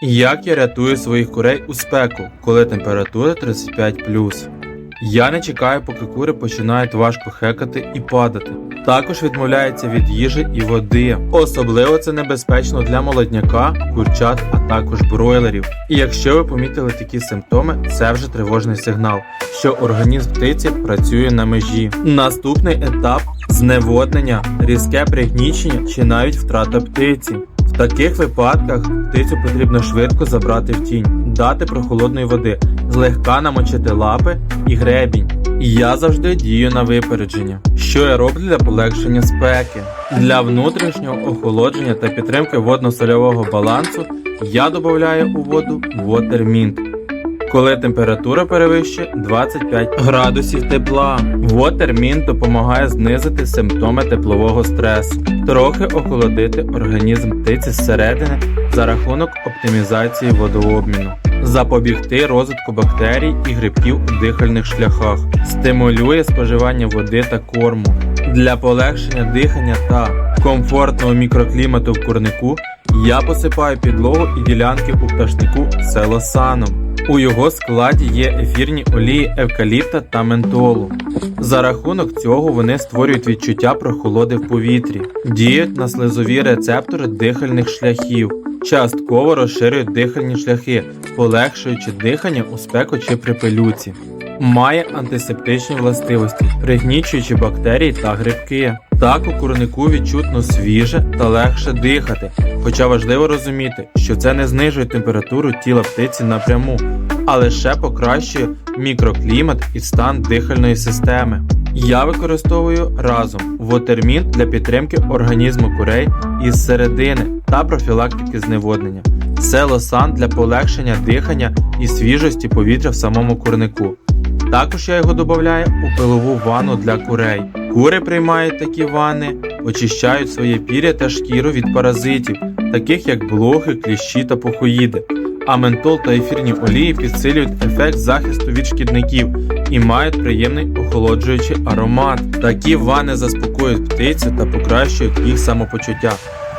Як я рятую своїх курей у спеку, коли температура 35 Я не чекаю, поки кури починають важко хекати і падати. Також відмовляється від їжі і води. Особливо це небезпечно для молодняка, курчат, а також бройлерів. І якщо ви помітили такі симптоми, це вже тривожний сигнал, що організм птиці працює на межі. Наступний етап зневоднення, різке пригнічення чи навіть втрата птиці. Таких випадках птицю потрібно швидко забрати в тінь, дати прохолодної води, злегка намочити лапи і гребінь. Я завжди дію на випередження. Що я роблю для полегшення спеки? Для внутрішнього охолодження та підтримки водно-сольового балансу я додаю у воду Watermint. Коли температура перевищує 25 градусів тепла, Watermint допомагає знизити симптоми теплового стресу, трохи охолодити організм птиці зсередини за рахунок оптимізації водообміну, запобігти розвитку бактерій і грибків у дихальних шляхах, стимулює споживання води та корму. Для полегшення дихання та комфортного мікроклімату в курнику я посипаю підлогу і ділянки у пташнику селосаном. У його складі є ефірні олії евкаліпта та ментолу. За рахунок цього вони створюють відчуття прохолоди в повітрі, діють на слизові рецептори дихальних шляхів, частково розширюють дихальні шляхи, полегшуючи дихання у спеку чи при пилюці. Має антисептичні властивості, пригнічуючи бактерії та грибки. Так у курнику відчутно свіже та легше дихати. Хоча важливо розуміти, що це не знижує температуру тіла птиці напряму, а лише покращує мікроклімат і стан дихальної системи. Я використовую разом вотермін для підтримки організму курей із середини та профілактики зневоднення, селосан для полегшення дихання і свіжості повітря в самому курнику. Також я його додаю у пилову ванну для курей. Кури приймають такі ванни, очищають своє пір'я та шкіру від паразитів, таких як блохи, кліщі та пухоїди. А ментол та ефірні олії підсилюють ефект захисту від шкідників і мають приємний охолоджуючий аромат. Такі вани заспокоюють птицю та покращують їх самопочуття,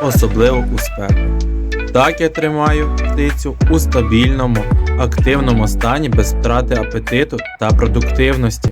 особливо у спеку. Так я тримаю птицю у стабільному, активному стані без втрати апетиту та продуктивності.